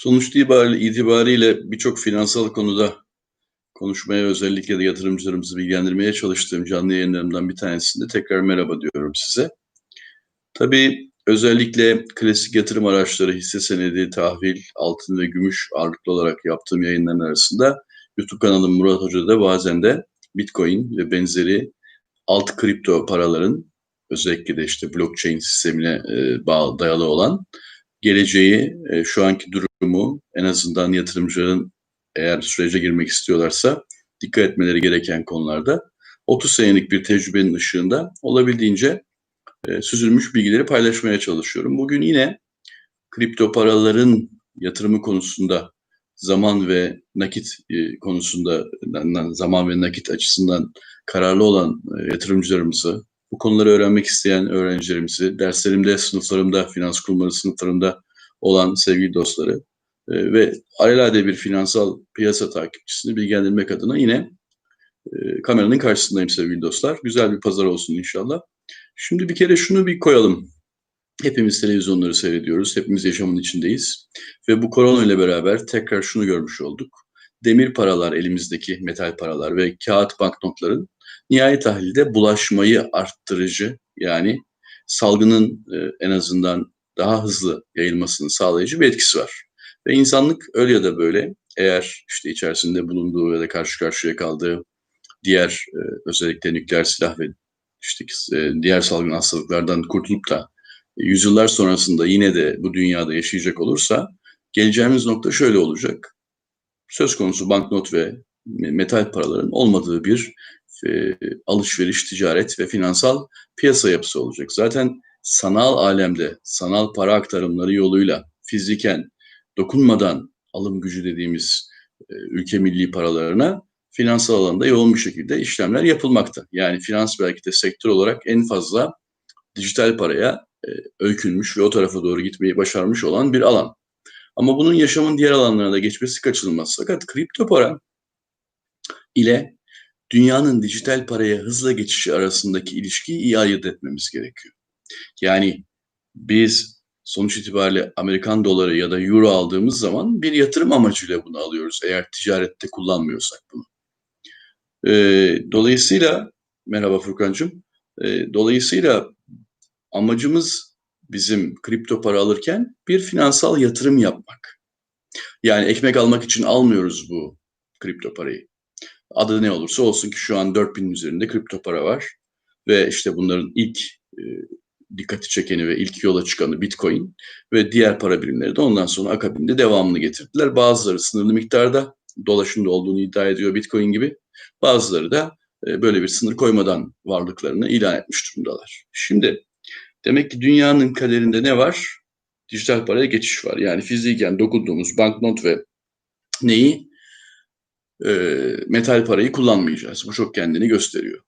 Sonuç itibariyle, birçok finansal konuda konuşmaya özellikle de yatırımcılarımızı bilgilendirmeye çalıştığım canlı yayınlarımdan bir tanesinde tekrar merhaba diyorum size. Tabii özellikle klasik yatırım araçları, hisse senedi, tahvil, altın ve gümüş ağırlıklı olarak yaptığım yayınların arasında YouTube kanalım Murat Hoca'da bazen de Bitcoin ve benzeri alt kripto paraların özellikle de işte blockchain sistemine e, bağlı, dayalı olan geleceği, e, şu anki durumu en azından yatırımcıların eğer sürece girmek istiyorlarsa dikkat etmeleri gereken konularda 30 senelik bir tecrübenin ışığında olabildiğince e, süzülmüş bilgileri paylaşmaya çalışıyorum. Bugün yine kripto paraların yatırımı konusunda zaman ve nakit e, konusunda zaman ve nakit açısından kararlı olan e, yatırımcılarımızı, bu konuları öğrenmek isteyen öğrencilerimizi, derslerimde, sınıflarımda, finans kurumları sınıflarımda olan sevgili dostları e, ve alelade bir finansal piyasa takipçisini bilgilendirmek adına yine e, kameranın karşısındayım sevgili dostlar. Güzel bir pazar olsun inşallah. Şimdi bir kere şunu bir koyalım. Hepimiz televizyonları seyrediyoruz, hepimiz yaşamın içindeyiz. Ve bu korona ile beraber tekrar şunu görmüş olduk. Demir paralar, elimizdeki metal paralar ve kağıt banknotların nihai tahlilde bulaşmayı arttırıcı yani salgının e, en azından daha hızlı yayılmasını sağlayıcı bir etkisi var. Ve insanlık öyle ya da böyle eğer işte içerisinde bulunduğu ya da karşı karşıya kaldığı diğer e, özellikle nükleer silah ve işte e, diğer salgın hastalıklardan kurtulup da e, yüzyıllar sonrasında yine de bu dünyada yaşayacak olursa geleceğimiz nokta şöyle olacak. Söz konusu banknot ve metal paraların olmadığı bir e, alışveriş, ticaret ve finansal piyasa yapısı olacak. Zaten sanal alemde sanal para aktarımları yoluyla fiziken dokunmadan alım gücü dediğimiz e, ülke milli paralarına finansal alanda yoğun bir şekilde işlemler yapılmakta. Yani finans belki de sektör olarak en fazla dijital paraya e, öykünmüş ve o tarafa doğru gitmeyi başarmış olan bir alan. Ama bunun yaşamın diğer alanlarına da geçmesi kaçınılmaz. Fakat kripto para ile dünyanın dijital paraya hızla geçişi arasındaki ilişkiyi iyi ayırt etmemiz gerekiyor. Yani biz sonuç itibariyle Amerikan doları ya da euro aldığımız zaman bir yatırım amacıyla bunu alıyoruz eğer ticarette kullanmıyorsak bunu. E, dolayısıyla merhaba Furkan'cığım. E, dolayısıyla amacımız bizim kripto para alırken bir finansal yatırım yapmak. Yani ekmek almak için almıyoruz bu kripto parayı. Adı ne olursa olsun ki şu an 4000'in üzerinde kripto para var. Ve işte bunların ilk e, dikkati çekeni ve ilk yola çıkanı Bitcoin ve diğer para birimleri de ondan sonra akabinde devamını getirdiler. Bazıları sınırlı miktarda dolaşımda olduğunu iddia ediyor Bitcoin gibi. Bazıları da e, böyle bir sınır koymadan varlıklarını ilan etmiş durumdalar. Şimdi demek ki dünyanın kaderinde ne var? Dijital paraya geçiş var. Yani fiziken dokunduğumuz banknot ve neyi? E, metal parayı kullanmayacağız. Bu çok kendini gösteriyor.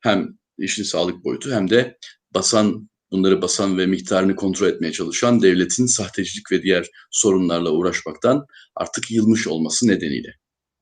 Hem işin sağlık boyutu hem de basan bunları basan ve miktarını kontrol etmeye çalışan devletin sahtecilik ve diğer sorunlarla uğraşmaktan artık yılmış olması nedeniyle.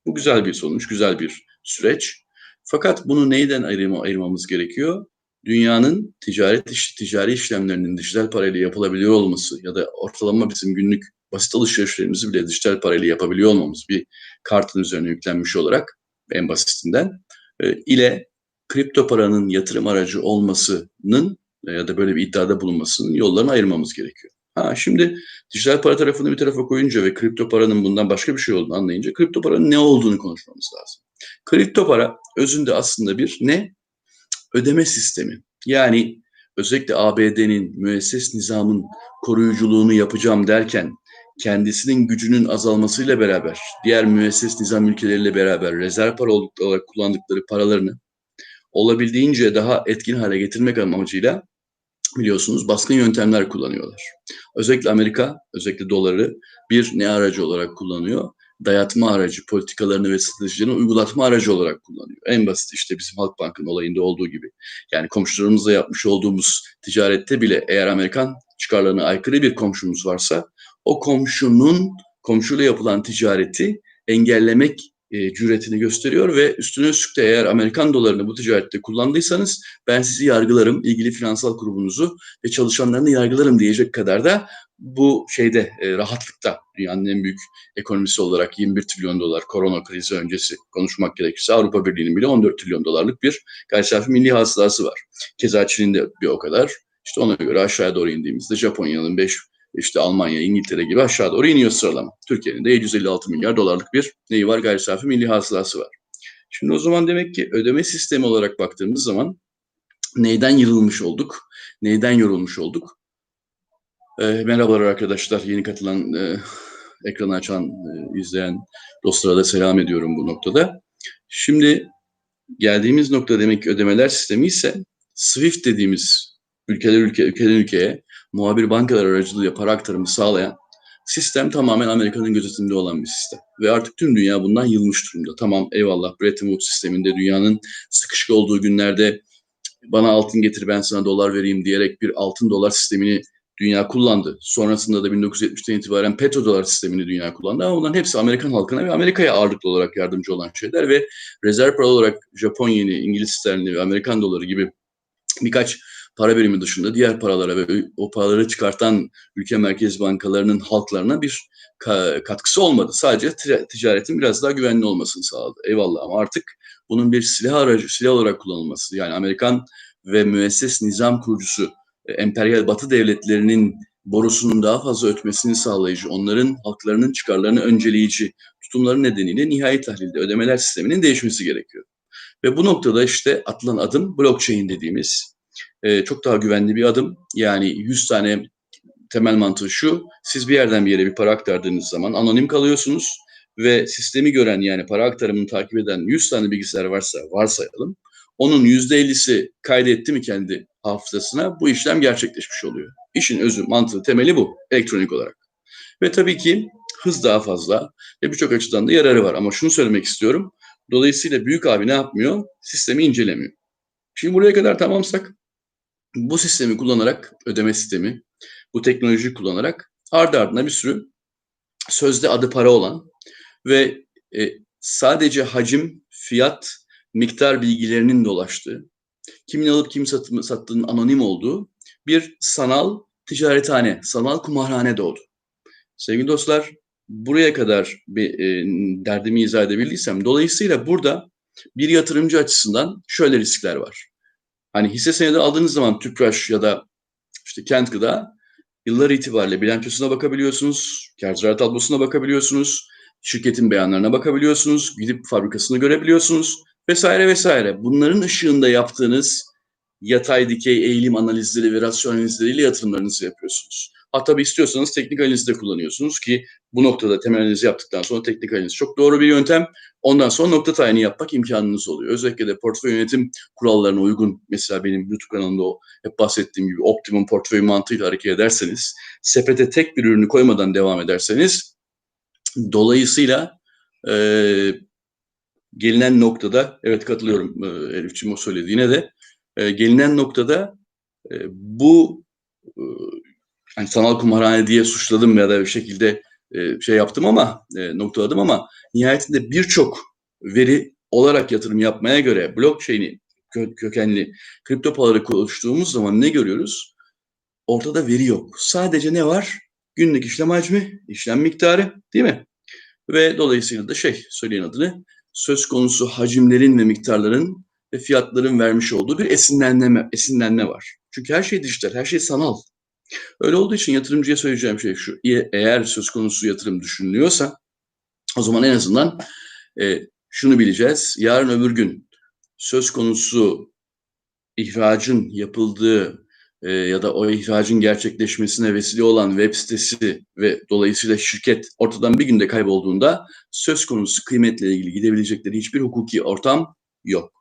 Bu güzel bir sonuç, güzel bir süreç. Fakat bunu neyden ayırma, ayırmamız gerekiyor? Dünyanın ticaret işi, ticari işlemlerinin dijital parayla yapılabiliyor olması ya da ortalama bizim günlük basit alışverişlerimizi bile dijital parayla yapabiliyor olmamız bir kartın üzerine yüklenmiş olarak en basitinden e, ile kripto paranın yatırım aracı olmasının ya da böyle bir iddiada bulunmasının yollarını ayırmamız gerekiyor. Ha şimdi dijital para tarafını bir tarafa koyunca ve kripto paranın bundan başka bir şey olduğunu anlayınca kripto paranın ne olduğunu konuşmamız lazım. Kripto para özünde aslında bir ne? Ödeme sistemi. Yani özellikle ABD'nin müesses nizamın koruyuculuğunu yapacağım derken kendisinin gücünün azalmasıyla beraber diğer müesses nizam ülkeleriyle beraber rezerv para olarak kullandıkları paralarını olabildiğince daha etkin hale getirmek amacıyla biliyorsunuz baskın yöntemler kullanıyorlar. Özellikle Amerika, özellikle doları bir ne aracı olarak kullanıyor? Dayatma aracı, politikalarını ve stratejilerini uygulatma aracı olarak kullanıyor. En basit işte bizim Halkbank'ın olayında olduğu gibi. Yani komşularımızla yapmış olduğumuz ticarette bile eğer Amerikan çıkarlarına aykırı bir komşumuz varsa o komşunun komşuyla yapılan ticareti engellemek e, cüretini gösteriyor ve üstüne üstlük de eğer Amerikan dolarını bu ticarette kullandıysanız ben sizi yargılarım, ilgili finansal kurumunuzu ve çalışanlarını yargılarım diyecek kadar da bu şeyde e, rahatlıkta dünyanın en büyük ekonomisi olarak 21 trilyon dolar korona krizi öncesi konuşmak gerekirse Avrupa Birliği'nin bile 14 trilyon dolarlık bir gayri milli hasılası var. Keza Çin'in de bir o kadar. İşte ona göre aşağıya doğru indiğimizde Japonya'nın 5 işte Almanya, İngiltere gibi aşağı doğru iniyor sıralama. Türkiye'nin de 756 milyar dolarlık bir neyi var? Gayri safi milli hasılası var. Şimdi o zaman demek ki ödeme sistemi olarak baktığımız zaman neyden yırılmış olduk? Neyden yorulmuş olduk? E, merhabalar arkadaşlar. Yeni katılan, e, ekranı açan, e, izleyen dostlara da selam ediyorum bu noktada. Şimdi geldiğimiz nokta demek ki ödemeler sistemi ise SWIFT dediğimiz ülkeler ülke ülkeden ülkeye muhabir bankalar aracılığıyla para aktarımı sağlayan sistem tamamen Amerika'nın gözetiminde olan bir sistem. Ve artık tüm dünya bundan yılmış durumda. Tamam eyvallah Bretton Woods sisteminde dünyanın sıkışık olduğu günlerde bana altın getir ben sana dolar vereyim diyerek bir altın dolar sistemini dünya kullandı. Sonrasında da 1970'ten itibaren petrodolar sistemini dünya kullandı ama bunların hepsi Amerikan halkına ve Amerika'ya ağırlıklı olarak yardımcı olan şeyler ve rezerv para olarak Japon yeni, İngiliz sterlini ve Amerikan doları gibi birkaç para birimi dışında diğer paralara ve o paraları çıkartan ülke merkez bankalarının halklarına bir katkısı olmadı. Sadece ticaretin biraz daha güvenli olmasını sağladı. Eyvallah ama artık bunun bir silah aracı, silah olarak kullanılması yani Amerikan ve müesses nizam kurucusu e, emperyal batı devletlerinin borusunun daha fazla ötmesini sağlayıcı, onların halklarının çıkarlarını önceleyici tutumları nedeniyle nihai tahlilde ödemeler sisteminin değişmesi gerekiyor. Ve bu noktada işte atılan adım blockchain dediğimiz e, çok daha güvenli bir adım. Yani 100 tane temel mantığı şu, siz bir yerden bir yere bir para aktardığınız zaman anonim kalıyorsunuz ve sistemi gören yani para aktarımını takip eden 100 tane bilgisayar varsa varsayalım. Onun %50'si kaydetti mi kendi hafızasına bu işlem gerçekleşmiş oluyor. İşin özü, mantığı, temeli bu elektronik olarak. Ve tabii ki hız daha fazla ve birçok açıdan da yararı var. Ama şunu söylemek istiyorum. Dolayısıyla büyük abi ne yapmıyor? Sistemi incelemiyor. Şimdi buraya kadar tamamsak bu sistemi kullanarak, ödeme sistemi, bu teknolojiyi kullanarak ardı ardına bir sürü sözde adı para olan ve e, sadece hacim, fiyat, miktar bilgilerinin dolaştığı, kimin alıp kim sattığının anonim olduğu bir sanal ticarethane, sanal kumarhane doğdu. Sevgili dostlar, buraya kadar bir e, derdimi izah edebildiysem, dolayısıyla burada bir yatırımcı açısından şöyle riskler var. Hani hisse senedi aldığınız zaman Tüpraş ya da işte Kent Gıda yıllar itibariyle bilançosuna bakabiliyorsunuz, kar zarar tablosuna bakabiliyorsunuz, şirketin beyanlarına bakabiliyorsunuz, gidip fabrikasını görebiliyorsunuz vesaire vesaire. Bunların ışığında yaptığınız yatay dikey eğilim analizleri ve rasyon analizleriyle yatırımlarınızı yapıyorsunuz. Ha tabii istiyorsanız teknik analizi de kullanıyorsunuz ki bu noktada temel analizi yaptıktan sonra teknik analiz çok doğru bir yöntem. Ondan sonra nokta tayini yapmak imkanınız oluyor. Özellikle de portföy yönetim kurallarına uygun mesela benim YouTube kanalımda o hep bahsettiğim gibi optimum portföy mantığıyla hareket ederseniz, sepete tek bir ürünü koymadan devam ederseniz dolayısıyla e, gelinen noktada evet katılıyorum e, Elif'ciğim o söylediğine de e, gelinen noktada e, bu hani sanal kumarhane diye suçladım ya da bir şekilde e, şey yaptım ama e, noktaladım ama nihayetinde birçok veri olarak yatırım yapmaya göre blockchain'i kö kökenli kripto paraları konuştuğumuz zaman ne görüyoruz? Ortada veri yok. Sadece ne var? Günlük işlem hacmi, işlem miktarı değil mi? Ve dolayısıyla da şey söyleyen adını söz konusu hacimlerin ve miktarların ve fiyatların vermiş olduğu bir esinlenme, esinlenme var. Çünkü her şey dijital, her şey sanal. Öyle olduğu için yatırımcıya söyleyeceğim şey şu. Eğer söz konusu yatırım düşünülüyorsa o zaman en azından e, şunu bileceğiz. Yarın öbür gün söz konusu ihracın yapıldığı e, ya da o ihracın gerçekleşmesine vesile olan web sitesi ve dolayısıyla şirket ortadan bir günde kaybolduğunda söz konusu kıymetle ilgili gidebilecekleri hiçbir hukuki ortam yok.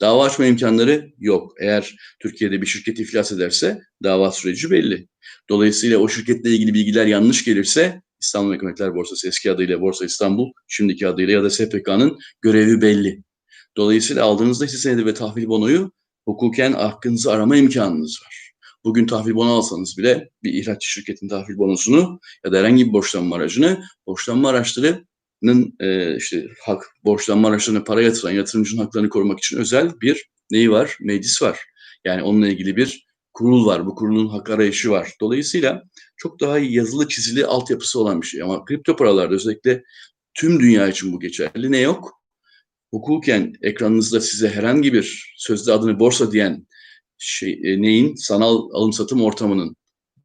Dava açma imkanları yok. Eğer Türkiye'de bir şirket iflas ederse dava süreci belli. Dolayısıyla o şirketle ilgili bilgiler yanlış gelirse İstanbul Hükümetler Borsası eski adıyla Borsa İstanbul, şimdiki adıyla ya da SPK'nın görevi belli. Dolayısıyla aldığınızda hisse senedi ve tahvil bonoyu hukuken hakkınızı arama imkanınız var. Bugün tahvil bono alsanız bile bir ihraç şirketin tahvil bonosunu ya da herhangi bir borçlanma aracını borçlanma araçları Nın e, işte hak borçlanma araçlarına para yatıran yatırımcının haklarını korumak için özel bir neyi var? Meclis var. Yani onunla ilgili bir kurul var. Bu kurulun hak arayışı var. Dolayısıyla çok daha yazılı çizili altyapısı olan bir şey. Ama kripto paralarda özellikle tüm dünya için bu geçerli. Ne yok? Hukuken ekranınızda size herhangi bir sözde adını borsa diyen şey, e, neyin sanal alım satım ortamının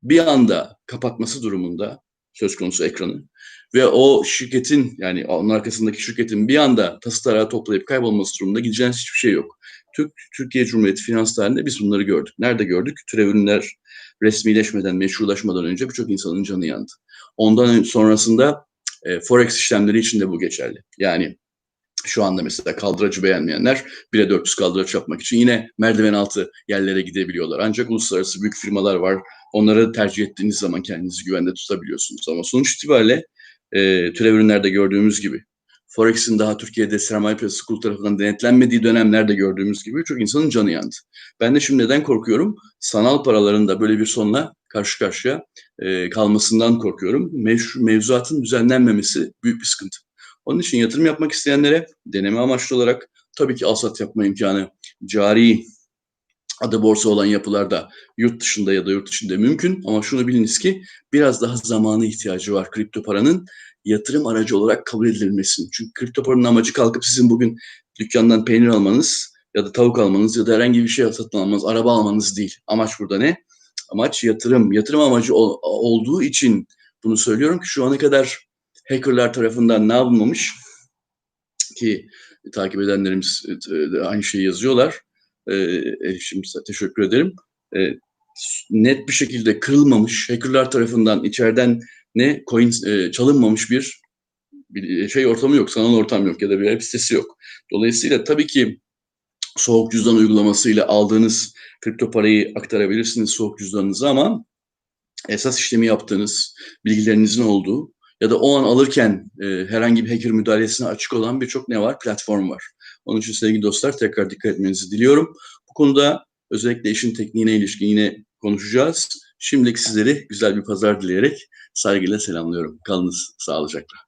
bir anda kapatması durumunda söz konusu ekranı ve o şirketin yani onun arkasındaki şirketin bir anda tası tarağı toplayıp kaybolması durumunda gideceğiniz hiçbir şey yok. Türk, Türkiye Cumhuriyeti finans tarihinde biz bunları gördük. Nerede gördük? Türev ürünler resmileşmeden, meşrulaşmadan önce birçok insanın canı yandı. Ondan sonrasında e, forex işlemleri için de bu geçerli. Yani şu anda mesela kaldıracı beğenmeyenler 1'e 400 kaldıraç yapmak için yine merdiven altı yerlere gidebiliyorlar. Ancak uluslararası büyük firmalar var. Onları tercih ettiğiniz zaman kendinizi güvende tutabiliyorsunuz. Ama sonuç itibariyle e, türev ürünlerde gördüğümüz gibi Forex'in daha Türkiye'de sermaye piyasası kurulu tarafından denetlenmediği dönemlerde gördüğümüz gibi çok insanın canı yandı. Ben de şimdi neden korkuyorum? Sanal paraların da böyle bir sonla karşı karşıya e, kalmasından korkuyorum. Mev mevzuatın düzenlenmemesi büyük bir sıkıntı. Onun için yatırım yapmak isteyenlere deneme amaçlı olarak tabii ki alsat yapma imkanı cari adı borsa olan yapılarda yurt dışında ya da yurt içinde mümkün ama şunu biliniz ki biraz daha zamanı ihtiyacı var kripto paranın yatırım aracı olarak kabul edilmesinin. Çünkü kripto paranın amacı kalkıp sizin bugün dükkandan peynir almanız ya da tavuk almanız ya da herhangi bir şey satın almanız, araba almanız değil. Amaç burada ne? Amaç yatırım. Yatırım amacı ol, olduğu için bunu söylüyorum ki şu ana kadar hackerlar tarafından ne yapılmamış ki takip edenlerimiz e, aynı şeyi yazıyorlar. Ee, şimdi teşekkür ederim. Ee, net bir şekilde kırılmamış, hackerlar tarafından içeriden ne coin e, çalınmamış bir, bir şey ortamı yok, sanal ortam yok ya da bir web sitesi yok. Dolayısıyla tabii ki soğuk cüzdan uygulamasıyla aldığınız kripto parayı aktarabilirsiniz soğuk cüzdanınıza ama esas işlemi yaptığınız, bilgilerinizin olduğu ya da o an alırken e, herhangi bir hacker müdahalesine açık olan birçok ne var? Platform var. Onun için sevgili dostlar tekrar dikkat etmenizi diliyorum. Bu konuda özellikle işin tekniğine ilişkin yine konuşacağız. Şimdilik sizleri güzel bir pazar dileyerek saygıyla selamlıyorum. Kalınız sağlıcakla.